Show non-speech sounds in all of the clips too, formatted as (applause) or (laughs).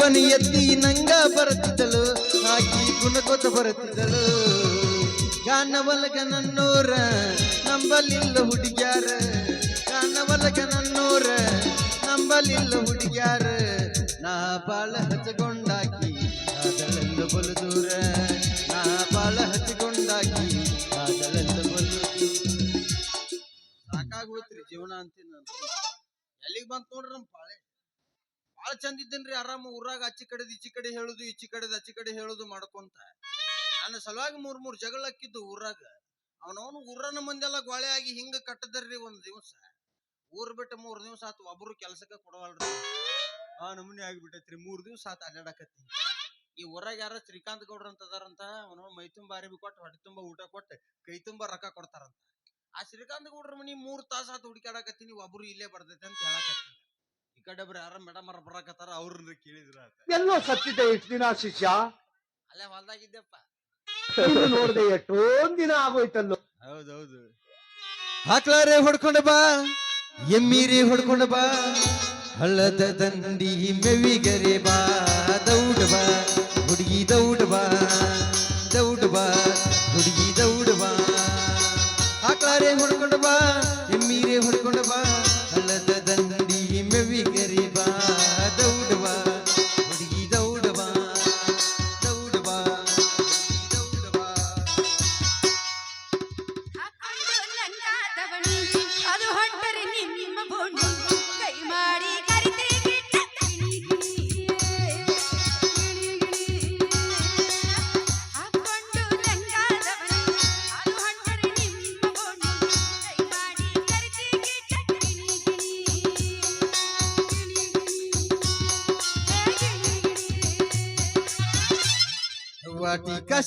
ಬನಿ ಎತ್ತಿ ನಂಗ ಬರುತ್ತಿದ್ದಳು ಆಕಿ ಕುಣಕೋತ ಬರುತ್ತಿದ್ದಳು. ಗಾನವಲಗ ನನ್ನೋರ ನಂಬಲಿಲ್ಲ ಹುಡುಗ್ಯಾರ ಗಾನವಲಗ ನನ್ನೋರ ನಂಬಲಿಲ್ಲ ಹುಡುಗ್ಯಾರ. ನಾ ಬಾಳ ಹಚ್ಚಗೊಂಡಾಕಿ ಅದಳೆಲ್ಲ ಬಲು ದೂರ ನಾ ಬಾಳ ಹಚ್ಚಗೊಂಡಾಕಿ ಅದಳೆಲ್ಲ ಬಲು ಸಾಕಾಗುತ್ತೆ ಜೀವನ ಅಂತೀನಿ. ಎಲ್ಲಿಗೆ ಬಂತ ನೋಡ್ರಿ ನಮ್ಮ ಭಾಳ ಚಂದ ಇದ್ದೀನ್ರಿ, ಆರಾಮ ಊರಾಗ ಅಚ್ಚಿ ಕಡೆದ್ ಈಚಿ ಕಡೆ ಹೇಳುದು, ಈಚಿ ಕಡೆದ್ ಅಚ್ಚಿ ಕಡೆ ಹೇಳುದು ಮಾಡ್ಕೊಂತ. ನನ್ನ ಸಲುವಾಗಿ ಮೂರ್ ಮೂರ್ ಜಗಳ ಹಾಕಿದ್ದು ಊರಾಗ. ಅವನವನು ಊರನ ಮಂದೆಲ್ಲ ಗೊಳೆ ಆಗಿ ಹಿಂಗ ಕಟ್ಟದ್ರಿ ಒಂದ್ ದಿವಸ. ಊರ್ ಬಿಟ್ಟು ಮೂರ್ ದಿವ್ಸ ಆತು, ಒಬ್ರು ಕೆಲ್ಸಕ್ಕ ಕೊಡವಲ್ರಿ. ಆ ನಮೂನಿ ಆಗಿಬಿಟ್ಟೈತ್ರಿ, ಮೂರ್ ದಿವ್ಸ ಆತ ಅಡ್ಡಾಡಕತ್ತೀನಿ ಈ ಊರಾಗ ಯಾರ ಶ್ರೀಕಾಂತ್ ಗೌಡ್ರ ಅಂತ ಅದಾರಂತ ಅವನ ಮೈ ತುಂಬ ಅರಿವಿ ಕೊಟ್ಟು, ಹೊಟ್ಟೆ ತುಂಬ ಊಟ ಕೊಟ್ಟು, ಕೈ ತುಂಬ ರೊಕ್ಕ ಕೊಡ್ತಾರಂತ. ಆ ಶ್ರೀಕಾಂತ್ ಗೌಡ್ರ ಮನಿ ಮೂರ್ ತಾಸ ಆತ ಹುಡುಕಾಡಕತ್ತೀನಿ ಒಬ್ರು ಇಲ್ಲೇ ಬರ್ತೈತೆ ಅಂತ ಹೇಳಕತ್ತೀನಿ. ಕಡೆ ಒಬ್ರು ಯಾರ ಮೇಡಮ್ ಅವ್ರ ಬರಾಕತ್ತಾರ ಅವ್ರನ್ನ ಕೇಳಿದ್ರ ಆತ ಎಲ್ಲೋ ಸತ್ತಿದ್ದೆ ಎಷ್ಟು ದಿನ ಶಿಷ್ಯ? ಅಲ್ಲೇ ಹೊಲ್ದಾಗಿದ್ದೆಪ್ಪ. ಇನ್ನು ನೋಡ್ದೆ ಎಷ್ಟೊಂದ್ ದಿನ ಆಗೋಯ್ತಲ್ಲೋ. ಹೌದೌದು. ಹಾಕ್ಲಾರೆ ಹೊಡ್ಕೊಂಡ ಬಾ ಎಮ್ಮೀರಿ ಹೊಡ್ಕೊಂಡ ಬಾ ಹಳ್ಳದ ದಂಡಿ ಮೆವಿಗರೆ ಬಾ ದೌಡ್ ಬಾ ಹುಡುಗಿ ದೌಡ್ ಬಾ ದೌಡ್ ಬಾ.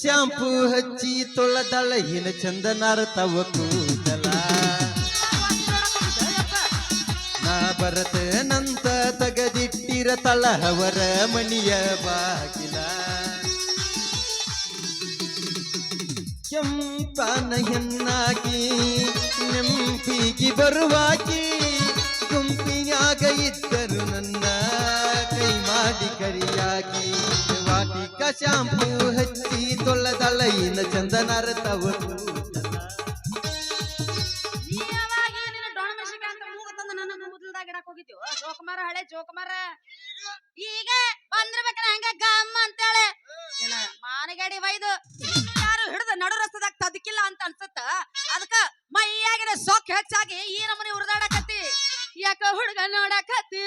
ಶಾಂಪು ಹಚ್ಚಿ ತೊಳೆದಳ ಏನ ಚಂದನಾರ ತವ ಕೂದಲ. ನಾ ಬರತನಂತ ತಗದಿಟ್ಟಿರ ತಳಹವರ ಮಣಿಯ ಬಾಗಿಲ. ಕೆಂಪನ ಹೆಣ್ಣಾಗಿ ನೆಂಪಿಗೆ ಬರುವಾಗಿ ಕುಂಪಿಯಾಗ ಇದ್ದರು ನನ್ನ ಕೈ ಮಾಡಿ ಕರಿಯಾಗಿ. ವಾಟಿಕ ಶಾಂಪು ಹಚ್ಚಿ ತೊಳೆದಳ ಇನ ಚಂದನಾರ ತವ ನೀ ಯಾವಾಗ ನಿನ್ನ ಡೊಣ ಮೆಣಸಿನ್ಕಾಯಿ ಅಂತ ಮೂಗ ತಂದು ನನ್ನ ಕೂದಲ್ದಾಗ ಇಡಕ್ ಹೋಗಿದ್ಯೋ? ಜೋಕುಮಾರ, ಹಳೆ ಜೋಕುಮಾರ. ಈಗ ಬಂದಿರ್ಬೇಕಲ್ಲ, ಹಂಗ ಗಮ್ಮ ಅಂತೇಳಿ. ಮಾನಗಡಿ ವೈದು ಯಾರು ಹಿಡಿದು ನಡು ರಸ್ತದಾಗ ತದಕಿಲ್ಲ ಅಂತ ಅನ್ಸತ್ತ? ಅದಕ್ಕ ಮೈಯಾಗಿನ ಸೊಕ್ ಹೆಚ್ಚಾಗಿ ಈ ನಮನಿ ಉರಿದಾಡಕತ್ತಿ. ಯಾಕ ಹುಡುಗ ನೋಡಕತ್ತಿ?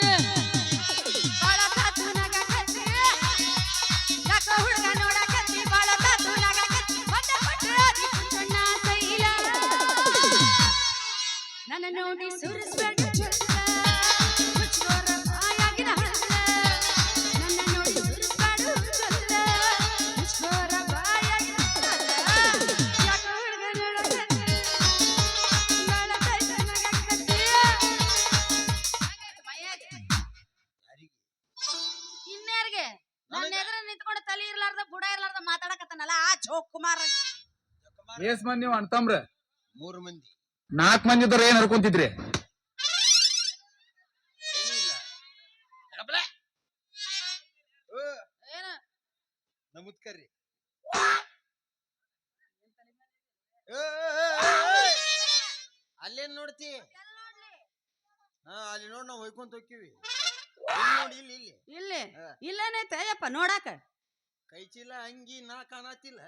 ಇನ್ಯಾರಿಗೆ ನನ್ನ ಎದುರು ನಿಂತ್ಕೊಂಡು ತಲೆ ಇರ್ಲಾರ್ದ ಬುಡ ಇರ್ಲಾರ್ದ ಮಾತಾಡಕತ್ತಾನಲ್ಲ ಆ ಜೋಕ್ ಕುಮಾರ್ ಎಸ್ ಮಂದಿ ನೀವು ಮೂರು ಮಂದಿ. ನಾಲ್ಕ್ ಮಂದಿ ಇದ್ರೆ ಏನ್ ಹರ್ಕೊಂತಿದ್ರಿ? ಏ. ಅಲ್ಲೇನ್ ನೋಡ್ತಿ? ಹಾ ಅಲ್ಲಿ ನೋಡಿ ನಾವು ಹೊಯ್ಕೊಂತ ಹೋಗ್ತೀವಿ ಇಲ್ಲಿ ನೋಡಿ ಇಲ್ಲಿ ಇಲ್ಲಿ. ಇಲ್ಲಿ. ಇಲ್ಲೇನೈತೆ ಅಯ್ಯಪ್ಪ ನೋಡಾಕ. ಕೈ ಚೀಲ ಅಂಗಿ ನಾ ಕಾಣತಿಲ್ಲ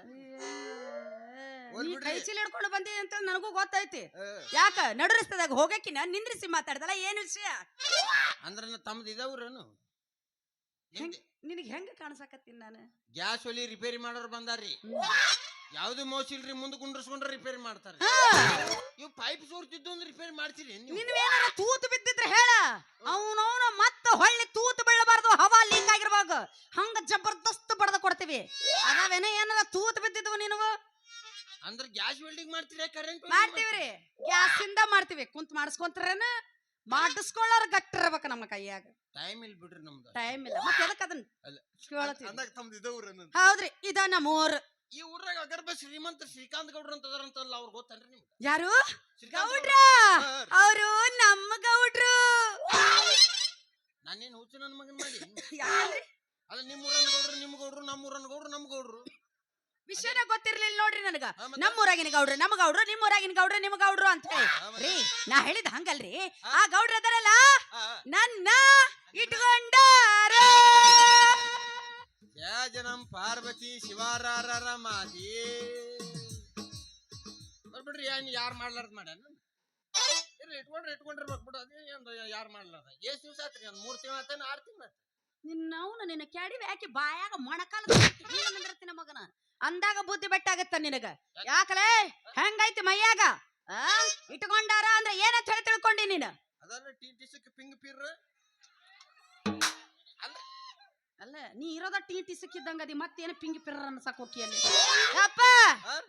ನೀ. ಕೈ ಚೀಲ ಹಿಡ್ಕೊಂಡು ಬಂದಿ ಅಂತ ನನಗೂ ಗೊತ್ತೈತಿ. ಯಾಕ? ನಡುರಸ್ತದಾಗ ಹೋಗಕ್ಕಿನ ನಿಂದ್ರಿಸಿ ಮಾತಾಡ್ದಲ್ಲ ಏನು ವಿಷಯ? ಅಂದ್ರ ತಮ್ದು ಇದಾವ್ರೇನು? ಹೆಂಗ್ ನಿನಗೆ ಹೆಂಗ ಕಾಣಿಸಕತ್ತಿ ನಾನು? ಗ್ಯಾಸ್ ಒಲಿ ರಿಪೇರಿ ಮಾಡೋರು ಬಂದಾರ್ರಿ. ಯಾವ್ದು ಮೋಸ ಇಲ್ರಿ ಮುಂದೆ ಕುಂಡ್ರಸ್ಕೊಂಡ್ರೆ ರಿಪೇರಿ ಮಾಡ್ತಾರೆ ಇವ್ ಪೈಪ್ ಸೋರ್ತಿದ್ದು ಅಂದ್ರೆ ರಿಪೇರಿ ಮಾಡ್ತೀರಿ ನೀವು? ನಿನ್ವೇನಾರ ತೂತು ಬಿದ್ದಿದ್ರೆ ಹೇಳ? ಅವನವನ ಮತ್ತೆ ಹೊಳ್ಳಿ ತೂತು ಬೀಳಬಾರ್ದು ಹವಾ ಲೀಕ್ ಆಗಿರ್ಬೇಕು ಹಂಗ ಜಬರ್ದಸ್ತ್ ಬಡದ ಕೊಡ್ತೀವಿ. ಅದಾವೇನ ಏನಾರ ತೂತು ಬಿದ್ದಿದ್ವು ನಿನವು ಅಂದ್ರ ಗ್ಯಾಸ್ ವೆಲ್ಡಿಂಗ್ ಮಾಡ್ತೀರಿ ಕರೆಂಟ್ ಮಾಡ್ತೀವ್ರಿ. ಗ್ಯಾಸ್ ಇಂದ ಮಾಡ್ತೀವಿ. ಕುಂತ್ ಮಾಡಿಸ್ಕೊಂತಾರೇನ ಮಾಡಿಸ್ಕೊಳ್ಳೋರ್ ಗಟ್ಟಿರ್ಬೇಕು ನಮ್ಮ ಕೈಯಾಗ. ಟೈಮ್ ಇಲ್ಲ ಬಿಡ್ರಿ ನಮ್ದು. ಟೈಮ್ ಇಲ್ಲ. ಮತ್ತೆ ಎದಕ್ ಅದನ್ನ. ಕೇಳತ್ತೀವಿ ಅಂದಾಗ ತಮ್ದು ಹೌದ್ರಿ. ಇದ ನಮ್ಮೂರ್. ಈ ಊರಾಗ ಅಗರ್ಭ ಶ್ರೀಮಂತ ಶ್ರೀಕಾಂತ್ ಗೌಡ್ರ ಅಂತ ಅದಾರಂತಲ್ಲ ಅವ್ರು ಗೊತ್ತನ್ರಿ ನಿಮ್ಗೆ? ಯಾರು? ಗೌಡ್ರ. ಅವರು ನಮ್ಮ ಗೌಡ್ರು. ನಾನೇನ್ ಹುಚ್ಚು ನನ್ನ ಮಗನ್ ಮಾಡಿ? (laughs) ಅಲ್ಲ ನಿಮ್ಮ ಊರನ್ ಗೌಡ್ರು ನಿಮ್ ಗೌಡ್ರು ನಮ್ಮ ಊರನ್ ಗೌಡ್ರು ನಮ್ಮ ಗೌಡ್ರು. ವಿಷಯನ ಗೊತ್ತಿರ್ಲಿಲ್ಲ ನೋಡ್ರಿ ನನಗ. ನಮ್ಮೂರಾಗಿನ ಗೌಡ್ರ ನಮ್ಮ ಊರಾಗಿನ ಗೌಡ್ರು ನಮ್ಮ ಗೌಡ್ರು ನಿಮ್ಮ ಊರಾಗಿನ ಗೌಡ್ರು ನಿಮ್ಮ ಗೌಡ್ರು ಅಂತ ಹೇಳಿ. ರೀ ನಾ ಹೇಳಿದ ಹಂಗಲ್ರಿ? ಆ. ಗೌಡ್ರ ಅದರಲ್ಲ. ನನ್ನ ಇಟ್ಕೊಂಡಾರ. ಜನಂ ಪಾರ್ವತಿ ಶಿವಾರಾರ ಮಾದಿ ಬರ್ಬಿಡ್ರಿ ಏನ್ ಯಾರ್ ಮಾಡ್ಲಾರ್ದ ಮಾಡ್ಯಾನ? ಇರ್ಲಿ ಇಟ್ಕೊಂಡ್ರೆ ಇಟ್ಕೊಂಡಿರ್ಬೇಕು ಬಿಡು. ಅದೇ ಏನ್ ಯಾರು ಮಾಡ್ಲಾರ್ದ? ಎಷ್ಟ್ ದಿವಸ ಆತ್ರಿ ಒಂದ್ ಮೂರ್ ತಿಂಗಳ ಆತೇನ ಆರ್ ತಿಂಗಳ ನಿನ್ನವನ ನಿನ್ನ ಕ್ಯಾಡಿ ಯಾಕೆ ಬಾಯಾಗ ಮೊಣಕಾಲ ಮಗನ. ಅಂದಾಗ ಬುದ್ಧಿ ಬೆಟ್ಟಾಗತ್ತ ನಿನಗ. ಯಾಕಲೇ? ಹೆಂಗೈತಿ ಮೈಯಾಗ? ಇಟ್ಕೊಂಡಾರ ಅಂದ್ರೆ ಏನಂತ ಹೇಳಿ ತಿಳ್ಕೊಂಡಿ ನೀನು. ಅಲ್ಲ. ನೀ ಇರೋದ ಟೀ ಟಿ ಸಿಕ್ಕಿದ್ದಂಗ ಅದಿ ಮತ್ತೇನು ಪಿಂಗಿ ಪಿರ್ರ ಅನ್ಸಕ್ ಹೋಗಿ ಅಲ್ಲಿ ಅಪ್ಪ?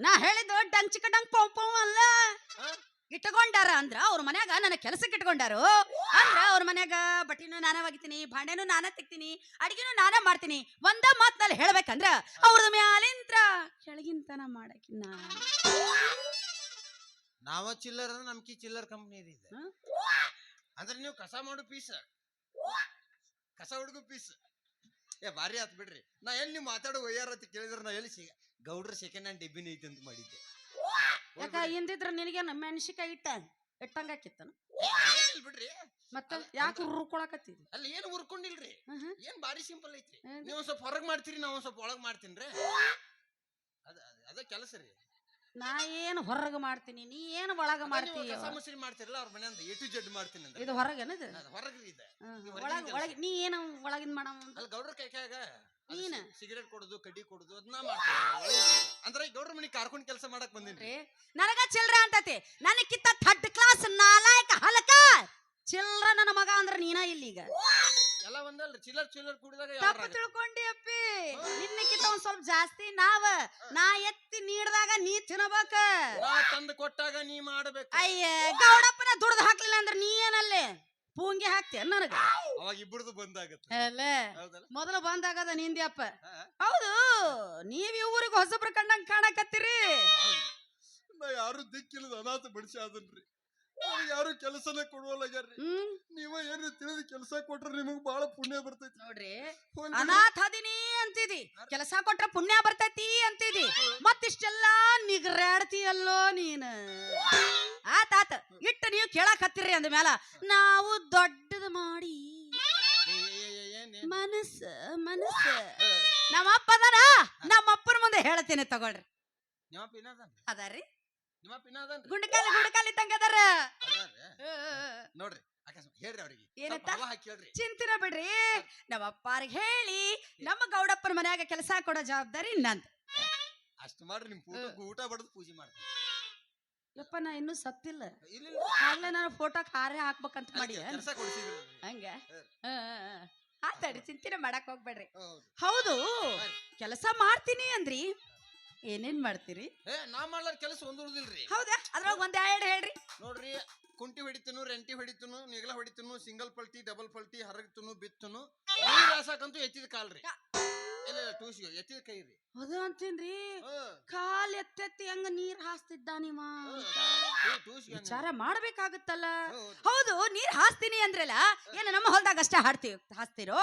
ನಾ ಹೇಳಿದ್ದು ಡಂಚಿಕ ಡಂಗ್ ಪೌ ಪೌ ಅಲ್ಲ? ಇಟ್ಕೊಂಡಾರ ಅಂದ್ರ ಅವ್ರ ಮನ್ಯಾಗ ನನ್ನ ಕೆಲಸಕ್ಕೆ ಇಟ್ಕೊಂಡಾರು ಅಂದ್ರ ಅವ್ರ ಮನ್ಯಾಗ ಬಟ್ಟಿನೂ ನಾನೇ ಒಗಿತೀನಿ ಭಾಂಡೆನೂ ನಾನೇ ತಿಕ್ತೀನಿ ಅಡಿಗೆನೂ ನಾನೇ ಮಾಡ್ತೀನಿ ಒಂದ ಮಾತ್ನಲ್ಲಿ ಹೇಳ್ಬೇಕಂದ್ರ ಅವ್ರದ ಮ್ಯಾಲಿಂತ್ರ ಕೆಳಗಿಂತನ ಮಾಡಕಿನ್ನ. ನಾವ ಚಿಲ್ಲರ್ ಅಂದ್ರೆ ನಮ್ಕಿ ಚಿಲ್ಲರ್ ಕಂಪ್ನಿ ಇದೆ? ಅಂದ್ರೆ ನೀವು ಕಸ ಮಾಡು ಪೀಸ್. ಕಸ ಹುಡುಗು ಪೀಸ್. ಏ ಭಾರಿ ಆತ್ ಬಿಡ್ರಿ. ನಾ ಎಲ್ಲಿ ಮಾತಾಡೋ ಒಯ್ಯಾರ ಅಂತ ಕೇಳಿದ್ರೆ ನಾ ಎಲ್ಲಿ ಗೌಡ್ರ ಸೆಕೆಂಡ್ ಹ್ಯಾಂಡ್ ಡಿಬ್ಬಿನ ಐತಿ ಅಂತ ಮಾಡಿದ್ದೆ. ಯಾಕ ಹಿಂದಿದ್ರ ನಿನಗೆ ಮೆಣಸಿಕಾಯಿ ಇಟ್ಟ ಇಟ್ಟಂಗ ಆಕಿತ್ತನ ಏನಿಲ್ಲ ಬಿಡ್ರಿ? ಮತ್ತ ಯಾಕೆ ರುಕೊಳಕತ್ತಿದ್ವಿ ಅಲ್ಲಿ ಏನು ಉರ್ಕೊಂಡಿಲ್ರಿ ಏನ್ ಬಾರಿ ಸಿಂಪಲ್ ಐತ್ರಿ. ನೀವು ಸ್ವಲ್ಪ ಹೊರಗ್ ಮಾಡ್ತೀರಿ ನಾವು ಸ್ವಲ್ಪ ಒಳಗ್ ಮಾಡ್ತೀನ್ರಿ? ಅದ ಅದ- ಅದ ಕೆಲಸ ರೀ. ನಾ ಏನು ಹೊರಗ ಮಾಡ್ತೀನಿ ನೀ ಏನು ಒಳಗ ಮಾಡ್ತೀಯ? ಕಸ ಮುಸ್ರಿ ಮಾಡ್ತಿರಲ್ಲ ಅವ್ರ ಮನೆಯಿಂದ ಎ ಟು ಜಡ್ ಮಾಡ್ತೀನಿ ಅಂದ್ರೆ. ಇದು ಹೊರಗೆ ಏನದು ಹೊರಗ್ರಿ ಇದೆ. ಒಳಗೆ. ಒಳಗ ನೀ ಏನು ಒಳಗಿನ ಮಾಡಮ್ ಅಲ್ಲಿ ಗೌಡ್ರ ಕೈಕಾಗ ನೀನ? ಸಿಗರೇಟ್ ಕೊಡೋದು ಕಡ್ಡಿ ಕೊಡೋದು ಅದನ್ನ ಮಾಡ್ತಾರೆ ಅಂದ್ರೆ ಗೌಡ್ರ ಮನಿ ಕಾರ್ಕೊಂಡ್ ಕೆಲಸ ಮಾಡಕ್ ಬಂದಿನ್ರಿ ನನಗ ಚಿಲ್ರ ಅಂತತಿ. ನನಕ್ಕಿಂತ ಥರ್ಡ್ ಕ್ಲಾಸ್ ನಾಲಾಯಕ ಹಲಕ ಚಿಲ್ರ ನನ್ನ ಮಗ ಅಂದ್ರ ನೀನ ಇಲ್ಲೀಗ. ಎಲ್ಲ ಒಂದಲ್ರಿ. ಚಿಲ್ಲರ್ ಚಿಲ್ಲರ್ ಕುಡಿದಾಗ ತಪ್ಪು ತಿಳ್ಕೊಂಡಿ ಅಪ್ಪಿ. ನಿನ್ನಕ್ಕಿಂತ ಒಂದ್ ಸ್ವಲ್ಪ ಜಾಸ್ತಿ ನಾವ. ನಾ ಎತ್ತಿ ನೀಡ್ದಾಗ ನೀ ತಿನ್ನಬೇಕ. ತಂದು ಕೊಟ್ಟಾಗ ನೀ ಮಾಡ್ಬೇಕು. ಅಯ್ಯ ಗೌಡಪ್ಪನ ದುಡ್ದು ಹಾಕ್ಲಿಲ್ಲ ಅಂದ್ರೆ ನೀ ಏನಲ್ಲೇ? ಪೂಂಗಿ ಹಾಕ್ತೀಯ ನನಗೆ ಅವಾಗ ಇಬ್ಬರದು ಬಂದಾಗತ್ತೆ. ಅಲ್ಲ ಹೌದಲ್ಲ? ಮೊದಲು ಬಂದಾಗದ ನಿಂದಿಯಪ್ಪ ಹೌದು ನೀವ್ ಊರಿಗೆ ಹೊಸಬ್ರು ಕಂಡಂಗ್ ಕಾಣಕತ್ತೀರಿ. ನಾ ಯಾರು ದಿಕ್ಕಿಲ್ಲದ ಅನಾಥ ಬಡಿಸಿ ಅದನ್ರಿ ಅವ್ರಿಗೆ ಯಾರು ಕೆಲಸನೇ ಕೊಡುವಲ್ಲಾಗ್ಯಾರ್ರಿ ಹ್ಮ್. ನೀವ ಏನ್ರಿ ತಿಳಿದು ಕೆಲಸ ಕೊಟ್ರೆ ನಿಮಗ್ ಬಹಳ ಪುಣ್ಯ ಬರ್ತೈತಿ. ನೋಡ್ರಿ ಹೋಗ್ಲಿ ಅನಾಥ ಅದಿನಿ ಅಂತಿದಿ. ಕೆಲಸ ಕೊಟ್ರ ಪುಣ್ಯ ಬರ್ತೈತಿ ಅಂತಿದಿ. ಮತ್ತಿಷ್ಟೆಲ್ಲಾ ನಿಗ್ರಾಡ್ತೀಯಲ್ಲೋ ನೀನ. ಆತಾತ ಇಟ್ಟು ನೀವು ಕೇಳಕ್ ಹತ್ತಿರಿ ಅಂದ ಮ್ಯಾಲ. ನಾವು ದೊಡ್ಡದು ಮಾಡಿ ಏ, ಏ, ಏ, ಏನ್ ಏನ್? ಮನಸ್ಸ ಮನಸ್ಸ. ನಮ್ಮ ಅಪ್ಪ ಅದಾರ ನಮ್ಮ ಅಪ್ಪನ ಮುಂದೆ ಹೇಳ್ತೀನಿ ತಗೊಳ್ರಿ. ಇನ್ನದನ್ರಿ ಅದಾರಿ ನಿಮ್ಮಪ್ಪ ಇನ್ನದನ್ರಿ ಗುಂಡಕಾಲಿ ಗುಂಡಕಾಲಿ ಇದ್ದಂಗ ಅದಾರ ನೋಡ್ರಿ ಅಕಸ್ಮಾತ್ ಹೇಳ್ರಿ ಅವ್ರಿಗೆ. ಏನಂತ? ಸ್ವಲ್ಪ ಹವಾ ಹಾಕಿ ಹೇಳ್ರಿ. ಚಿಂತಿನ ಬಿಡ್ರಿ. ನಮ್ಮ ಅಪ್ಪಾರಿಗೆ ಹೇಳಿ ನಮ್ಮ ಗೌಡಪ್ಪನ ಮನ್ಯಾಗ ಕೆಲಸ ಕೊಡೋ ಜವಾಬ್ದಾರಿ ನಂದ್. ಅಷ್ಟು ಮಾಡ್ರಿ ನಿಮ್ ಊಟ ಊಟ ಬಡದು ಪೂಜೆ ಮಾಡ್ತೀನಿ. ಯಪ್ಪ ನಾ ಇನ್ನೂ ಸತ್ತಿಲ್ಲ. ಇಲ್ಲ ಆಗ್ಲೇ ನಾನು ಫೋಟೋ ಹಾರೇ ಹಾಕ್ಬೇಕಂತ ಮಾಡಿ ಕೆಲಸ ಕೊಡಿಸಿದ್ರಿ ಹಂಗ? ಚಿಂತಿನ ಮಾಡಕ್ ಹೋಗ್ಬೇಡ್ರಿ. ಹೌದು. ಹೌದು ಕೆಲಸ ಮಾಡ್ತೀನಿ ಅಂದ್ರಿ. ಏನೇನ್ ಮಾಡ್ತೀರಿ? ಏ ನಾ ಮಾಡ್ಲಾರ ಕೆಲಸ ಒಂದ್ ಉಳ್ದಿಲ್ರಿ ಹೌದಾ? ಅದ್ರೊಳಗೆ ಒಂದ್ ಎರಡು ಹೇಳ್ರಿ. ನೋಡ್ರಿ ಕುಂಟಿ ಹೊಡಿತನು ರೆಂಟಿ ಹೊಡಿತನು ನೆಗಲ ಹೊಡಿತನು ಸಿಂಗಲ್ ಪಲ್ಟಿ ಡಬಲ್ ಪಲ್ಟಿ ಹರಗ್ತನು ಬಿತ್ತನು ನೀರ್ ಹಾಸಕಂತೂ ಎತ್ತಿದ ಕಾಲ್ರಿ. ಇಲ್ಲ ಇಲ್ಲ ಟೂಸಿಗೆ ಎತ್ತಿದ ಕೈ ರೀ ಅದು ಅಂತೀನ್ರಿ. ಕಾಲ್ ಎತ್ತೆತ್ತಿ ಹಂಗ ನೀರ್ ಹಾಸ್ತಿದ್ದ ನೀವ? ಟೂಸಿಗೆ ವಿಚಾರ ಮಾಡ್ಬೇಕಾಗತ್ತಲ್ಲ. ಹೌದು. ಹೌದು ನೀರ್ ಹಾಸ್ತೀನಿ ಅಂದ್ರಲ್ಲ ಏನ ನಮ್ಮ ಹೊಲದಾಗ ಅಷ್ಟೇ ಹಾಡ್ತೀವಿ ಹಾಸ್ತಿರೋ?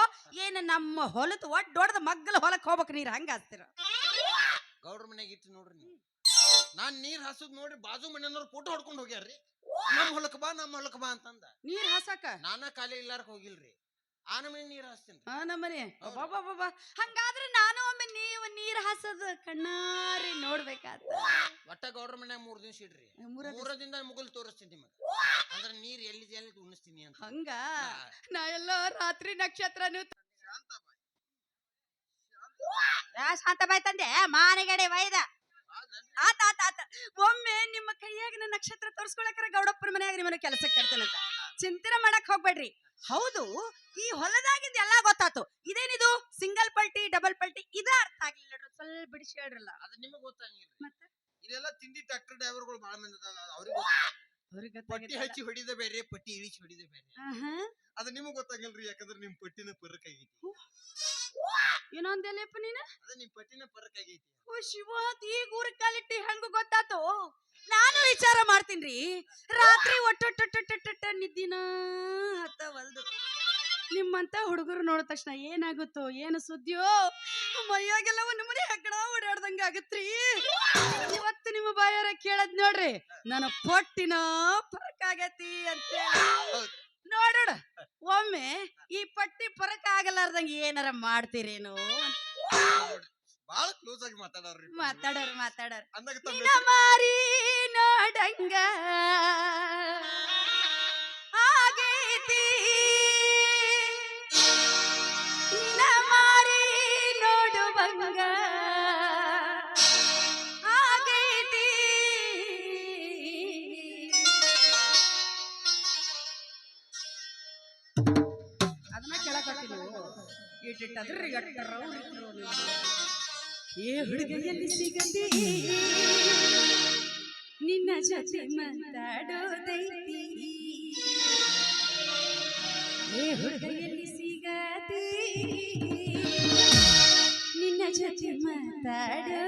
ಏನ ನಮ್ಮ ಹೊಲದ ಒಡ್ಡ ದೊಡ್ಡದ ಮಗ್ಗಲ ಹೊಲಕ್ ಹೋಗ್ಬೇಕು ನೀರ್ ಹಂಗ ಹಾಸ್ತಿರೋ? ಗೌಡ್ರ ಮನೆಗೆ ಇಟ್ಟು ನೋಡ್ರಿ ನೀವು. ನಾನ್ ನೀರ್ ಹಾಸುದ್ ನೋಡ್ರಿ ಬಾಜು ಮನೆಯವ್ರು ಫೋಟೋ ಹೊಡ್ಕೊಂಡು ಹೋಗ್ಯಾರ್ರಿ. ನಮ್ ಹೊಲಕ್ ಬಾ ನಮ್ ಹೊಲಕ್ ಬಾ ಅಂತಂದ. ನೀರ್ ಹಾಸಕ? ನಾನ ಖಾಲಿ ಇಲ್ಲಾರಕ್ ಹೋಗಿಲ್ರಿ. ಆ ನಮನಿ ನೀರ್ ಹಾಸ್ತೀನಿ ಆ ನಮ್ಮನೆ ಬಾಬಾ ಬಾಬಾ ಹಂಗಾದ್ರೆ ನಾನು ಒಮ್ಮೆ ನೀವು ನೀರ್ ಹಾಸೋದು ಕಣ್ಣಾರಿ ನೋಡ್ಬೇಕಾದ ಒಟ್ಟ ಗೌಡ್ರ ಮನ್ಯಾಗ ಮೂರ್ ದಿವ್ಸ ಇಡ್ರಿ. ಮೂರ ದಿನ ಮುಗಲ್ ತೋರಿಸ್ತೀನಿ ನಿಮಗೆ. ಅಂದ್ರೆ ನೀರ್ ಎಲ್ಲಿದೆ ಎಲ್ಲಿ ಉಣಿಸ್ತೀನಿ ಅಂತ. ಹಂಗ. ನಾ ಎಲ್ಲ ರಾತ್ರಿ ನಕ್ಷತ್ರನು ಯಾ ಶಾಂತಬಾಯ್ ತಂದೆ ಮಾನಗಡೆ ವೈದ ಆತ ಆತ ಆತ. ಒಮ್ಮೆ ನಿಮ್ಮ ಕೈಯಾಗ ನನ್ನ ನಕ್ಷತ್ರ ತೋರ್ಸ್ಕೊಳಕ್ರ ಗೌಡಪ್ಪನ ಮನ್ಯಾಗ ನಿಮ್ಮನ್ನ ಕೆಲಸಕ್ಕೆ ಕೇಳ್ತೇನಂತ ಚಿಂತನೆ ಮಾಡಕ್ ಹೋಗ್ಬೇಡ್ರಿ. ಹೌದು ಈ ಹೊಲದಾಗಿಂದ ಎಲ್ಲಾ ಗೊತ್ತಾತು. ಇದೇನಿದು? ಸಿಂಗಲ್ ಪಲ್ಟಿ ಡಬಲ್ ಪಲ್ಟಿ ಇದ ಅರ್ಥ ಆಗ್ಲಿಲ್ಲ. ಸ್ವಲ್ಪ ಬಿಡಿಸಿ ಹೇಳ್ರಲ್ಲ. ಅದು ನಿಮಗೆ ಗೊತ್ತಾಗಿಲ್ಲ ಮತ್ತೆ? ಇದೆಲ್ಲ ತಿಂಡಿ ಟ್ರ್ಯಾಕ್ಟರ್ ಡ್ರೈವರ್ಗಳು ಬಹಳ ಮಂದಿ ಅದಾರ, ಅವ್ರಿಗೆ ಅವ್ರಿಗೆ ಪಟ್ಟಿ ಹಚ್ಚಿ ಹೊಡಿದ ಬೇರೆ ಪಟ್ಟಿ ಇಳಿಸಿ ಹೊಡಿದ ಬೇರೆ ಅದು ನಿಮಗೆ ಗೊತ್ತಾಗಿಲ್ರಿ ಯಾಕಂದ್ರೆ ನಿಮ್ ಪಟ್ಟಿನ ಪರಕ್ ಆಗೈತಿ ಇನ್ನೊಂದೆಲ್ಲಪ್ಪ ನೀನ? ಅದ ನಿಮ್ ಪಟ್ಟಿನ ಆಗೈತಿ. ಓ ಶಿವ ಈಗ ಊರ ಕಾಲಿಟ್ಟಿ ಹೆಂಗ ಗೊತ್ತಾತು? ನಾನು ವಿಚಾರ ಮಾಡ್ತೀನ್ರಿ ರಾತ್ರಿ ಒಟ್ಟೊಟ್ಟೊಟ್ಟೊಟ್ಟೊಟ್ಟ ನಿದ್ದಿನ ಹತ್ತವಲ್ದು ನಿಮ್ಮಂತ ಹುಡುಗರು ನೋಡಿದ ತಕ್ಷಣ ಏನಾಗುತ್ತೋ ಏನು ಸುದ್ದಿಯೋ? ಮೈಯಾಗೆಲ್ಲ ಒಂದು ಮನೆ ಹೆಗ್ಗಡ ಓಡಾಡ್ದಂಗ ಆಗತ್ರಿ. ಇವತ್ತು ನಿಮ್ಮ ಬಾಯಾರ ಕೇಳದ್ ನೋಡ್ರಿ ನನ್ನ ಪೊಟ್ಟಿನ ಪರಕ್ ಆಗತಿ ಅಂತ ನೋಡೋಣ. ಒಮ್ಮೆ ಈ ಪಟ್ಟಿ ಪರಕ್ ಆಗಲಾರ್ದಂಗ ಏನಾರ ಮಾಡ್ತೀರೇನು ಮಾತಾಡೋರು ಬಾಳ ಕ್ಲೋಸ್ ಆಗಿ ಮಾತಾಡೋರ್ರಿ ಮಾತಾಡೋರು ಮಾತಾಡೋರು. ಮಾರಿ ನೋಡಂಗ. ಇಟ್ಟಿಟ್ಟು ಅದ್ರಿ ಗಟ್ಟರ ಏ ಹುಡುಗಿಯಲ್ಲಿ ಸಿಗದೆ ನಿನ್ನ ಜೊತೆ ಮಾತಾಡೋದೈತಿ. ಏ ಹುಡುಗಿಯಲ್ಲಿ ಸಿಗದೆ ನಿನ್ನ ಜೊತೆ ಮಾತಾಡೋದೈತಿ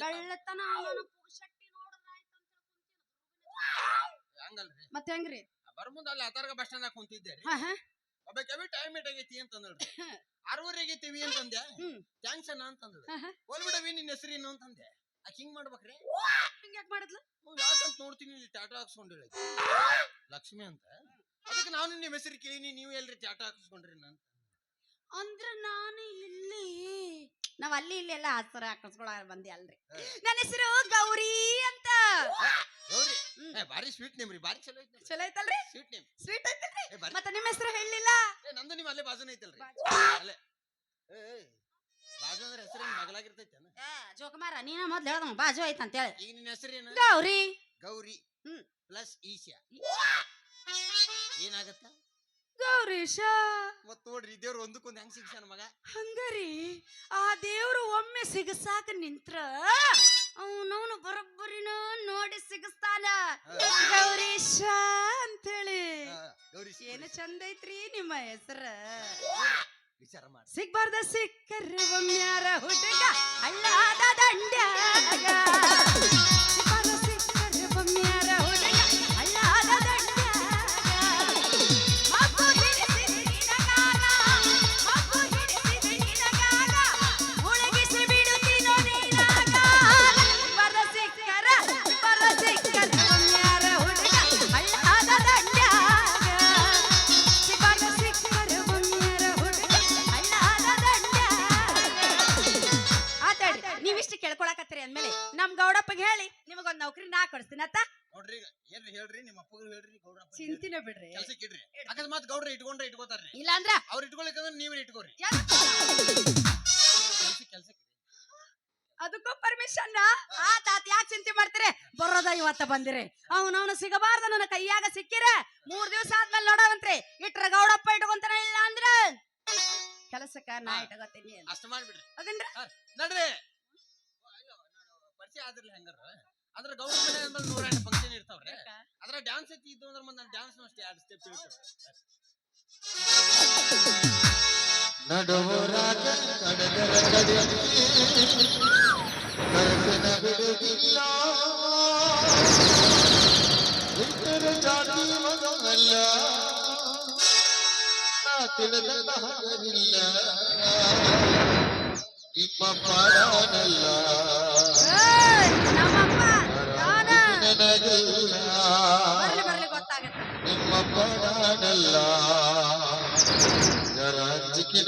ಬೆಳ್ಳತನ ಅವನ ಅಂತ ಹಂಗಲ್ರಿ. ಮತ್ತೆ ಹೆಂಗ್ರಿ? ಬರ್ಮುಂದ ಅಲ್ಲಿ ಅಥರ್ಗ ಬಸ್ ಸ್ಟ್ಯಾಂಡ್ ಕುಂತಿದ್ದೆ ರೀ ಹಾ ಹಾ. ಒಬ್ಬ ಕವಿ ಟೈಮ್ ಇಟ್ ಆಗೈತಿ ಅಂತಂದಳ್ರಿ ಆರೂವರೆ ಆಗೈತಿವಿ ಅಂತಂದೆ. ಥ್ಯಾಂಕ್ಸ್ ಅಣ್ಣ ಅಂತಂದಳು. ಏನು ಹೋಲ್ಬಿಡವಿ ನಿನ್ನ ಹೆಸರೇನು ಅಂತಂದೆ. ಆಕೆ ಹಿಂಗ್ ಮಾಡ್ಬೇಕ್ರಿ? ಹಿಂಗ್ಯಾಕ್ ಮಾಡಿದ್ಲು? ಹ್ಞೂ ಯಾಕಂತ ನೋಡ್ತೀನಿ ಟಾಟಾ ಹಾಕ್ಸ್ಕೊಂಡಿಲ್ಲ ಲಕ್ಷ್ಮಿ ಅಂತ. ಅದಕ್ಕೆ ನಾನು ನಿಮ್ಮ ಹೆಸರು ಕೇಳಿನಿ ನೀವು ಎಲ್ರಿ ಟಾಟಾ ಹಾಕಿಸ್ಕೊಂಡ್ರಿ ನಾನು ಅಂದ್ರೆ ನಾನು ಇಲ್ಲಿ ನಾವ್ ಅಲ್ಲಿ ಇಲ್ಲಿ ಎಲ್ಲ ಹಸ್ರ ಹಾಕಿಸ್ಕೊಳ ಬಂದಿ ಅಲ್ರಿ. ನನ್ನ ಹೆಸರು ಗೌರಿ ಅಂತ. ಗೌರಿ. ಏ ಬಾರಿ ಸ್ವೀಟ್ ನೇಮ್ ರೀ ಬಾರಿ ಚಲೋ ಐತೆ ಚಲೋ ಐತಲ್ರಿ? ಸ್ವೀಟ್ ನೇಮ್ ಸ್ವೀಟ್ ಐತಲ್ರಿ? ಏ ಬಾರಿ ಮತ್ತೆ ನಿಮ್ಮ ಹೆಸರು ಹೇಳಿಲ್ಲ? ಏ ನಂದು ನಿಮ್ಮ ಅಲ್ಲೇ ಬಾಜುನ ಐತಲ್ರಿ. ಬಾಜು. ಅಲ್ಲೇ. ಏ ಏ, ಬಾಜು ಅಂದ್ರೆ ಹೆಸರೇನು ಬಗಲಾಗಿರ್ತೈತೇನ ಏ, ಜೋಕುಮಾರ ನೀನ ಮೊದ್ಲು ಹೇಳ್ದ ಬಾಜು ಐತ ಅಂತ ಹೇಳಿ ಈಗ ನಿನ್ನ ಹೆಸರೇನು ಗೌರಿ. ಗೌರಿ ಹ್ಮ್. ಪ್ಲಸ್ ಈಶಾ ಏನಾಗತ್ತ? ಗೌರೀಶ ಮತ್ ನೋಡ್ರಿ ದೇವ್ರು ಒಂದಕ್ಕೊಂದು ಹೆಂಗ್ ಸಿಗ್ಸಾನ ಮಗ? ಹಂಗರಿ ಆ ದೇವ್ರು ಒಮ್ಮೆ ಸಿಗಸಾಕ ನಿಂತ್ರ ಅವನವನು ಬರೋಬ್ಬರಿನ ನೋಡಿ ಸಿಗಸ್ತಾನ. ಗೌರೀಶ ಅಂತೇಳಿ ಆ, ಏನು ಚಂದ ಐತ್ರಿ ನಿಮ್ಮ ಹೆಸರ? ವಿಚಾರ ಮಾಡಿ. ಸಿಗ್ಬಾರ್ದ ಸಿಕ್ಕರ ಒಮ್ಮ್ಯಾರ ಹುಡುಗ ಅಳ್ಳಾದ ದಂಡ್ಯಾಗ. (laughs) ಸಿಗ್ಬಾರ್ದ ಸಿಕ್ಕರ ಒಮ್ಮ್ಯಾರ ಕೇಳ್ಕೊಳಕತ್ತೀರಿ ಅಂದ್ಮೇಲೆ ನಮ್ ಗೌಡಪ್ಪಗೆ ಹೇಳಿ ನಿಮಗೊಂದ್ ನೌಕರಿ ನಾ ಕೊಡಿಸ್ತೀನಿ ಅತ್ತ? ನೋಡ್ರಿ ಈಗ ಏನ್ರಿ ಹೇಳ್ರಿ ನಿಮ್ಮ ಅಪ್ಪಗೂ ಹೇಳ್ರಿ ಗೌಡ್ರ ಚಿಂತಿನ ಬಿಡ್ರಿ. ಕೆಲ್ಸಕ್ಕೆ ಇಡ್ರಿ. ಅಕಸ್ಮಾತ್ ಗೌಡ್ರ ಇಟ್ಕೊಂಡ್ರೆ ಇಟ್ಕೋತಾರ್ರಿ. ಇಲ್ಲಾಂದ್ರ? ಅವ್ರು ಇಟ್ಕೊಳಿಕಂದ್ರೆ ನೀವೇ ಇಟ್ಕೋರಿ. ಕೆಲ್ಸಕ್ಕೆ ಕೆಲ್ಸಕ್ಕೆ ಅದಕ್ಕೂ ಪರ್ಮಿಷನ್ ತಾತ ಯಾಕೆ ಚಿಂತೆ ಮಾಡ್ತೀರಿ? ಬರೋದ ಇವತ್ತ ಬಂದಿರಿ. ಅವನವನು ಸಿಗಬಾರ್ದ ನನ್ನ ಕೈಯಾಗ ಸಿಕ್ಕಿರ. ಮೂರ್ ದಿವಸ ಆದ್ಮೇಲೆ ನೋಡವಂತ್ರಿ. ಇಟ್ರ ಗೌಡಪ್ಪ ಇಟ್ಕೊಂತಾನ ಇಲ್ಲ ಅಂದ್ರ? ಕೆಲಸಕ್ಕ ನಾ. ಇಟ್ಕೋತೀನಿ ಅಷ್ಟು ಮಾಡ್ಬಿಡ್ರಿ. ಹೌದೇನ್ರ? ನಡ್ರಿ. ಪರಿಚಯ ಆದ್ರಲ್ಲ ಹೆಂಗಾರ. ಅದ್ರ ಗೌಡ್ರ ಮನೆ ಅಂದ್ರೆ ನೂರ ಎಂಟು ಫಂಕ್ಷನ್ ಇರ್ತಾವ್ರಿ ಅದ್ರ ಡ್ಯಾನ್ಸ್ ಐತಿ ಇದ್ದು ಅಂದ್ರೆ ಮತ್ತೆ ಡ್ಯಾನ್ಸ್ ಅಷ್ಟೇ ಎರಡು ಸ್ಟೆಪ್ ನಡುವರಾಗ ಕಡಗರ ಇತರ ಜಾತಿ ಮಗನಲ್ಲ ನಾ ತಿಳಿದ ಹಗರಿಲ್ಲ. ನಿಮ್ಮ ಪಾಡನಲ್ಲ ಏಯ್, ನಮ್ಮಪ್ಪ ನಾನಲ್ಲ. ಜರ ಅಂಜಿಕೆ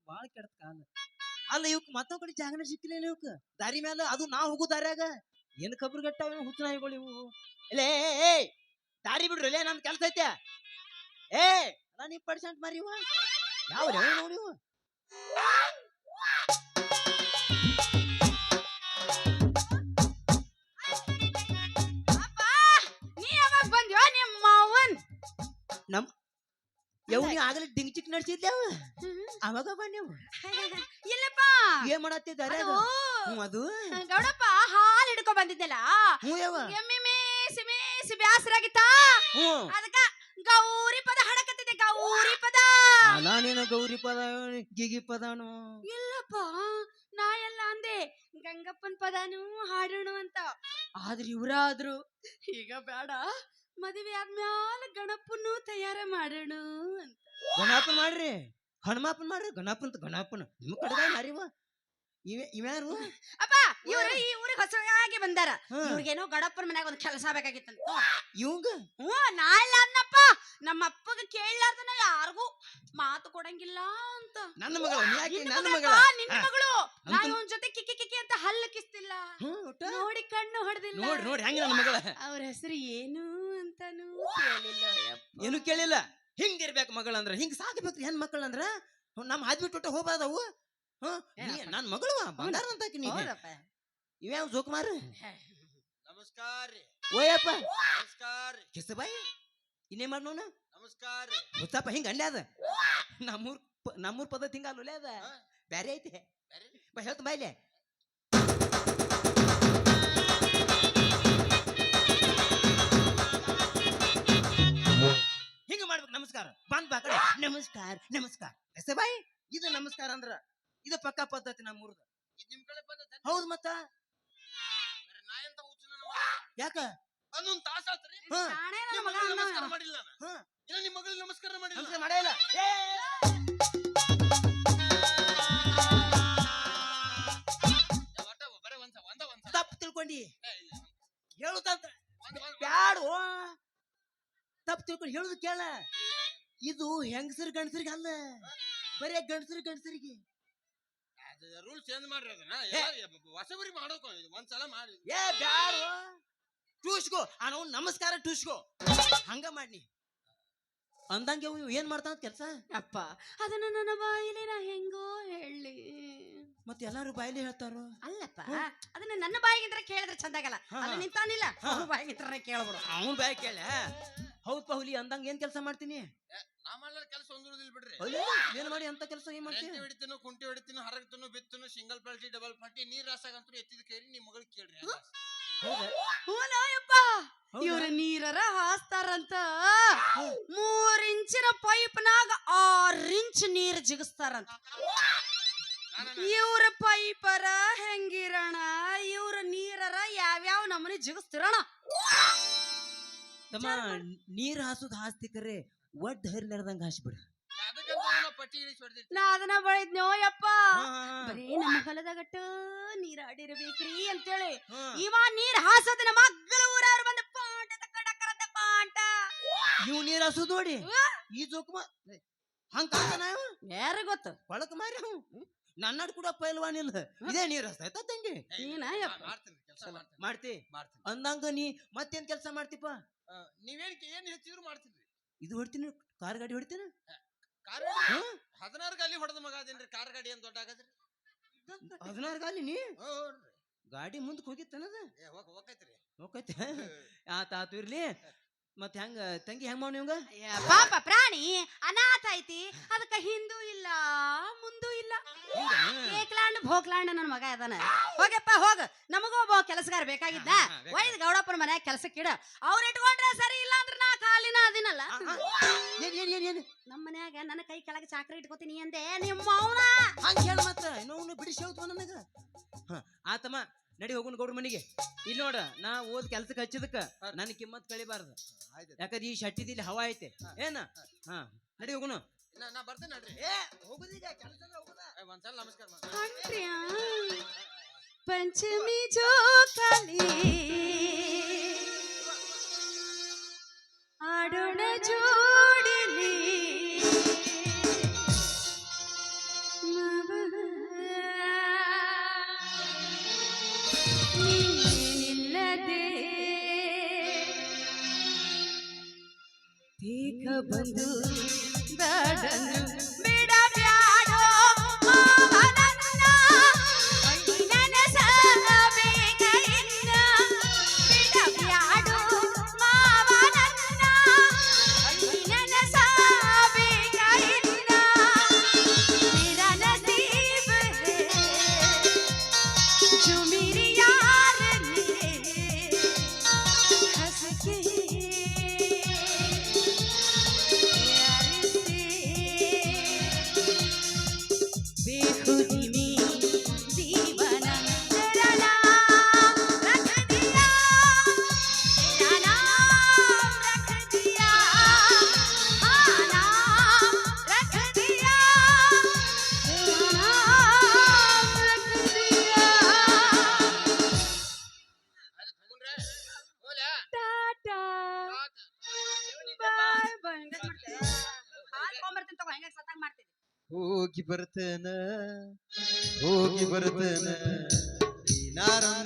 ಅವ್ನು ಬಾಳ ಕೆಟ್ಟ ಕಾಲ. ಅಲ್ಲ ಇವಕ್ ಮತ್ತೊಬ್ಬ ಕಡೆ ಜಾಗನ ಸಿಕ್ಕಿಲ್ಲ ಇವಕ್? ದಾರಿ ಮ್ಯಾಲ? ಅದು ನಾ ಹೋಗು ದಾರ್ಯಾಗ? ಏನ್ ಕಬ್ರು ಗಟ್ಟಾವ ಹುಚ್ಚನಾಯಿಗಳು ಇವು? ಇಲ್ಲೇ ದಾರಿ ಬಿಡ್ರಿ ಇಲ್ಲೇ ನನ್ ಕೆಲ್ಸ ಐತೆ. ಏ ನೀ ಪರ್ಸೆಂಟ್ ಮಾರಿ ಇವ? ಯಾವ ನೋಡಿ ಇವ? ನಿಮ್ಮ ಮಾವನ್ ಆಗಲಿ ಡಿಂಗ್ ಚಿಕ್ ನಡ್ಸಿದ್ದೆ ಅವ ಅವಾಗ ಬನ್ನೇವು (laughs) ಇಲ್ಲಪ್ಪ. ಏನ್ ಮಾಡತ್ತಿದ್ದಾರೆ ಅದು ಗೌಡಪ್ಪ ಹಾಲ್ ಹಿಡ್ಕೊ ಬಂದಿದ್ದಲ್ಲ ಎಮ್ಮೆ ಮೇಸಿ ಮೇಸಿ ಬ್ಯಾಸರಾಗಿತ್ತ ಅದಕ್ಕ ಗೌರಿ ಪದ ಹಾಡಕತ್ತಿದೆ ಗೌರಿ ಪದ. ನಾನೇನು ನೀನು ಗೌರಿ ಪದ ಗಿಗಿ ಪದನು? ಇಲ್ಲಪ್ಪ ನಾ ಎಲ್ಲ ಅಂದೆ ಗಂಗಪ್ಪನ್ ಪದನು ಹಾಡೋಣ ಅಂತ. ಆದ್ರೆ ಇವ್ರಾದ್ರು ಈಗ ಬೇಡ ಮದುವೆ ಆದ್ಮ್ಯಾಲ ಗಣಪನ್ನು ತಯಾರ ಮಾಡೋಣ ಅಂತ. ಗಣಪನ್ ಮಾಡ್ರಿ. ಹನುಮಪ್ಪನ್ ಮಾಡ್ರಿ. ಗಣಪನ್ ಗಣಪನ್. ನಿಮ್ ಕಡೆ ಮಾರಿವ. ಇವ್ಯಾರು? ಅಪ್ಪ ಇವ್ರು ಈ ಊರಿಗೆ ಹೊಸದಾಗಿ ಬಂದಾರ. ಇವ್ರಿಗೇನೋ ಗಡಪ್ಪನ ಮನ್ಯಾಗ ಒಂದು ಕೆಲಸ ಬೇಕಾಗಿತ್ತಂತ. ಇವಂಗ? ಹ್ಞೂ ನಾ ಇಲ್ಲ ಅನ್ನಪ್ಪ ನಮ್ಮ ಅಪ್ಪಗ ಕೇಳಲಾರ್ದನ ಯಾರಿಗೂ ಮಾತು ಕೊಡಂಗಿಲ್ಲ ಅಂತ. ನನ್ನ ಮಗಳ ಯಾಕೆ ನನ್ನ ಮಗಳ? ನಿನ್ನ ಮಗಳು. ನಾ ಅಂತೂ- ಇವನ್ ಜೊತೆ ಕಿಕ್ಕಿ ಕಿಕ್ಕಿ ಅಂತ ಹಲ್ಲು ಕಿಸ್ತಿಲ್ಲ. ನೋಡಿ ಕಣ್ಣು ಹೊಡೆದಿಲ್ಲ. ನೋಡಿ ನೋಡಿ ಹೆಂಗ ನನ್ನ ಮಗಳ? ಅವ್ರ ಹೆಸರು ಏನು ಅಂತಾನು ಕೇಳಿಲ್ಲ. ಏನು ಕೇಳಿಲ್ಲ? ಹಿಂಗಿರ್ಬೇಕು ಮಗಳಂದ್ರ ಹಿಂಗ್ ಸಾಕ್ಬೇಕ್ರಿ ಹೆಣ್ ಮಕ್ಕಳಂದ್ರ ನಮ್ಮ ಹಾದ್ಬಿಟ್ಟು ಹೋಗ್ಬಾರ್ದವು. ಹ್ಮ್ ಏನಪ್ಪ? ನನ್ನ ಮಗಳು ಬಂಗಾರ ಅಂತ. ಇವ್ಯಾವ ಜೋಕುಮಾರ್? ನಮಸ್ಕಾರ ಓಯಪ್ಪ. ನಮಸ್ಕಾರ ಕಿಸಬಾಯಿ ಇನ್ನೇ ಮಾಡಿ ನೋನ ನಮಸ್ಕಾರ ಹುಚ್ಚಪ್ಪ ಹಿಂಗ ಅಂಡೆ ಅದ. ನಮ್ಮೂರ್ ಪ- ನಮ್ಮೂರ್ ಪದ್ಧತಿ ಹಿಂಗ ಅಲ್ಲೇ ಅದ. ಬ್ಯಾರೆ ಐತೆ? ಬಾ ಹೇಳ್ತ ಬಾಯ್ಲೆ ಹಿಂಗ ಮಾಡ್ಬೇಕು ನಮಸ್ಕಾರ. ಬಂದ್ ಬಾ ಕಡೆ. ನಮಸ್ಕಾರ ನಮಸ್ಕಾರ. ಎಸೆ ಬಾಯಿ ಇದು ನಮಸ್ಕಾರ ಅಂದ್ರ ಇದು ಪಕ್ಕ ಪದ್ಧತಿ ನಮ್ಮೂರ್ದ ನಿಮ್ ಕಡೆ ಬಂದದ ಹೌದ್ ಮತ್ತ? ನಾ ಎಂತ ಹುಚ್ಚು ನನ್ನ ಮಗ? ಯಾಕ? ಅದೊಂದ್ ತಾಸ ಆತ್ರಿ. ಹಾ. ಶಾಣೆ ನನ್ ಮಗ ನಮಸ್ಕಾರ ಮಾಡಿಲ್ಲ ನಾನು. ಹಾ. ಇನ್ನ ನಿಮ್ ಮಗಳಿಗೆ ನಮಸ್ಕಾರ ಮಾಡಿಲ್ಲ ನಮಸ್ಕಾರ ಮಾಡೇ ಇಲ್ಲ. ಏ, ಏ, ಒಟ್ಟ ಬರೇ ಒಂದ್ಸ ಒಂದ ಒಂದ್ಸ. ತಪ್ಪು ತಿಳ್ಕೊಂಡಿ. ಏ, ಇಲ್ಲ. ಹೇಳುದಂತ ಒಂದ್ ಒಂದ್. ಬ್ಯಾಡು. ತಪ್ಪು ತಿಳ್ಕೊಂಡು ಹೇಳುದು ಕೇಳ. ಇದು ಹೆಂಗಸರ್ ಗಂಡಸರಿಗೆ ಅಲ್ಲ. ಬರೀ ಗಂಡಸರು ಗಂಡಸರಿಗೆ. ರೂಲ್ ಚೇಂಜ್ ಮಾಡ್ರಿ ಅದನ್ನ. ಹೊಸಬರಿ ಮಾಡೋಕ ಒಂದ್ಸಲ ಮಾಡಿ. ಏ ಬ್ಯಾರು. ಟೂಸ್ಕೋ ನಾವು ನಮಸ್ಕಾರ ಟೂಸ್ಕೋ ಹಂಗ ಮಾಡಿ ಅಂದಂಗೆ ಇವ್ ಏನ್ ಮಾಡ್ತಾನ ಕೆಲಸ? ಅಪ್ಪ ಅದನ್ನ ನನ್ನ ಬಾಯಿಲಿ ನಾ ಹೆಂಗೋ ಹೇಳಿ. ಮತ್ತೆ ಎಲ್ಲಾರು ಬಾಯಿಲಿ ಹೇಳ್ತಾರೋ? ಅಲ್ಲಪ್ಪ ಅದನ್ನ ನನ್ನ ಬಾಯಿಗಿಂತ ಕೇಳಿದ್ರೆ ಚಂದಾಗಲ್ಲ ಅಲ್ಲಿ. ನಿಂತಾನಿಲ್ಲ ಬಾಯಿಗಿಂತ ಕೇಳ್ಬಿಡು. ಅವನ್ ಬಾಯಿ ಕೇಳ? ಹೌದ್ ಹುಲಿ ಅಂದಂಗ ಏನ್ ಕೆಲಸ ಮಾಡ್ತೀನಿ? ಕೆಲಸ ಬಿಡ್ರಿ. ಏನ್ ಮಾಡಿ ಅಂತ ಕೆಲಸ ಏನ್ ಮಾಡ್ತೀನಿ ಹೊಡಿತೀನೋ ಕುಂಟಿ ಹೊಡಿತೀನೋ ಹರಗ್ತೀನೋ ಬಿತ್ತನೋ ಸಿಂಗಲ್ ಪಲ್ಟಿ ಡಬಲ್ ಪಲ್ಟಿ ನೀರ್ ರಾಸಾಗಂತೂ ಎತ್ತಿದ ಕೈರಿ ನಿಮ್ ಮಗಳ ಕೇಳ್ರಿ? ಹೂನಯ್ಯಪ್ಪ? ಇವ್ರ ನೀರರ ಹಾಸ್ತಾರಂತ. ಮೂರ್ ಇಂಚಿನ ಪೈಪ್ನಾಗ ಆರ್ ಇಂಚ್ ನೀರ್ ಜಿಗಿಸ್ತಾರಂತ. ನಾನ- ಇವ್ರ ಪೈಪರ ಹೆಂಗಿರಣ ಇವ್ರ ನೀರರ ಯಾವ್ಯಾವ ನಮನಿ ಜಿಗಿಸ್ತಿರಣ? ತಮ್ಮ ನೀರ್ ಹಾಸುದ್ ಹಾಸ್ತಿ ಕರೆ ಒಡ್ ನಡೆದಂಗ ಹಾಸ್ಬಿಡ. ನಾ ಅದನ್ನ ಬಳಿದ್ನೋ ಯಪ್ಪ? ಬರೀ ನಮ್ಮ ಹೊಲದಾಗಟ್ಟ ನೀರಾಡಿರ್ಬೇಕ್ರಿ ಅಂತೇಳಿ. ಇವ ನೀರ್ ಹಾಸೋದು ನಮ್ಮ ಅಗ್ಗಲ ಊರವ್ರು ಬಂದ ಪಾಂಟ ತಕ್ಕ ಡಕ್ಕರಂತ ಪಾಂಟ. ಇವ್ ನೀರ್ ಹಾಸುದ್ ನೋಡಿ. ಈ ಜೋಕುಮ ಹಂಗ? ಯಾರ ಗೊತ್ತು? ಕೊಳಕ್ ಮಾರಿ ನನ್ನ ನನ್ನಡ್ ಕೂಡ ಪೈಲ್ವಾನ್ ಇಲ್ಲ ಇದೇ ನೀರ್ ಹಸ್ತಾಯ್ತ ತಂಗಿ? ಮಾಡ್ತಿ. ಅಂದಂಗ ನೀ ಮತ್ತೇನ್ ಕೆಲಸ ಮಾಡ್ತಿಪ್ಪ? ನೀವೇನ್ ಏನ್ ಹೆಚ್ಚಿದ್ರು ಮಾಡ್ತಿದ್ರಿ? ಇದು ಹೊಡ್ತೀನಿ ಕಾರ್ ಗಾಡಿ ಹೊಡಿತೀನಿ. ಕಾರ್ ಹದಿನಾರು ಗಾಲಿ ಹೊಡೆದ ಮಗ ಅದೇನ್ರಿ? ಕಾರ್ ಗಾಡಿ ಏನ್ ದೊಡ್ಡ ಆಗದ್ರಿ? ಹದಿನಾರು ಗಾಲಿ ನೀ? ಗಾಡಿ ಮುಂದಕ್ಕೆ ಹೋಗಿತ್ತನದ ಹೋಗೈತ್ರಿ ಹೋಗೈತೆ ಆತ ಆತು ಇರ್ಲಿ ಮತ್ ಹೆಂಗ ತಂಗಿ ಹೆಂಗ್ ಮಾವ್ ನಿಮ್ಗ? ಪಾಪ ಪ್ರಾಣಿ ಅನಾಥ ಐತಿ ಅದಕ್ಕ ಹಿಂದೂ ಇಲ್ಲ ಮುಂದೂ ಇಲ್ಲ. ಏಕ್ಲಾಂಡ್ ಭೋಕ್ಲಾಂಡ್ ನನ್ನ ಮಗ ಅದಾನ. ಹೋಗಪ್ಪ ಹೋಗ. ನಮಗೂ ಒಬ್ಬ ಕೆಲಸಗಾರ ಬೇಕಾಗಿದ್ದ. ಒಯ್ದು ಗೌಡಪ್ಪನ ಮನ್ಯಾಗ ಕೆಲಸಕ್ಕಿಡ ಅವ್ರ ಇಟ್ಕೊಂಡ್ರೆ ಸರಿ ಇಲ್ಲ ಅಂದ್ರೆ ನಾ ಕಾಲಿನ ಅದಿನಲ್ಲ. ನಮ್ಮ ಮನ್ಯಾಗ ನನ್ನ ಕೈ ಕೆಳಗೆ ಚಾಕ್ರಿ ಇಟ್ಕೋತೀನಿ ಅಂದೆ ನಿಮ್ಮ ಅವನ ಹಂಗ ಹೇಳ ಮತ್ತ. ಇನ್ನೊಂದು ಬಿಡಿಸಿ ಹೇಳ್ತವ ನನಗ. ಆತಮ್ಮ. ನಡಿ ಹೋಗುನ್ ಗೌಡ್ರ ಮನಿಗೆ. ಇಲ್ಲಿ ನೋಡ ನಾ ಓದ್ ಕೆಲ್ಸಕ್ಕೆ ಹಚ್ಚಿದಕ್ಕ ನನ್ ಕಿಮ್ಮತ್ ಕಳಿಬಾರ್ದು. ಆಯ್ತು ಯಾಕಂದ್ರೆ ಈ ಶಟ್ಟಿದಿಲ್ಲಿ ಹವಾ ಐತೆ. ಏನ? ಹಾ. ನಡಿ ಹೋಗುನು. ನಾ ನಾ ಬರ್ತೇನೆ ನಡ್ರಿ. ಏ ಹೋಗುದೀಗ ಕೆಲಸ ಹೋಗುದ. ಏ, ಒಂದ್ಸಲ ನಮಸ್ಕಾರ ಪಂಚಮಿ ಜೋಕಾಲಿ. ಬೇಗ ಬಂದು ಬ್ಯಾಡಂದು ಬಿಡ ಬರ್ತೇನ ಹೋಗಿ ಬರ್ತೇನ. ನೀನಾರಂಗ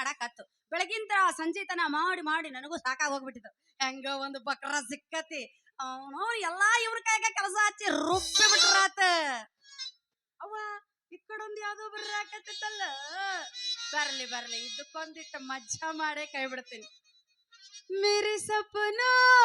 ಮನ್ಯಾಗ ಚಾಕ್ರಿ ಮಾಡಾಕ್ ಆತು ಬೆಳಗಿಂತ ಸಂಜೆ ತನ ಮಾಡಿ ಮಾಡಿ ನನಗೂ ಸಾಕಾಗಿ ಹೋಗ್ಬಿಟ್ಟಿತ್ತು ಹೆಂಗ ಒಂದು ಬಕ್ರ ಸಿಕ್ಕತಿ. ಅವನು ಎಲ್ಲಾ ಇವ್ರ ಕೈಗ ಕೆಲಸ ಹಚ್ಚಿ ರುಬ್ಬಿ ಬಿಟ್ರಾತ. ಅವ ಈ ಕಡೊಂದ್ ಯಾವ್ದೋ ಬರ್ರಾಕತ್ತಿತ್ತಲ್ಲ ಬರ್ಲಿ ಬರ್ಲಿ. ಇದಕ್ಕೊಂದಿಟ್ಟು ಮಜ್ಜಾ ಮಾಡೇ ಕೈ ಬಿಡ್ತೀನಿ. ಮೇರಿ ಸಪನಾ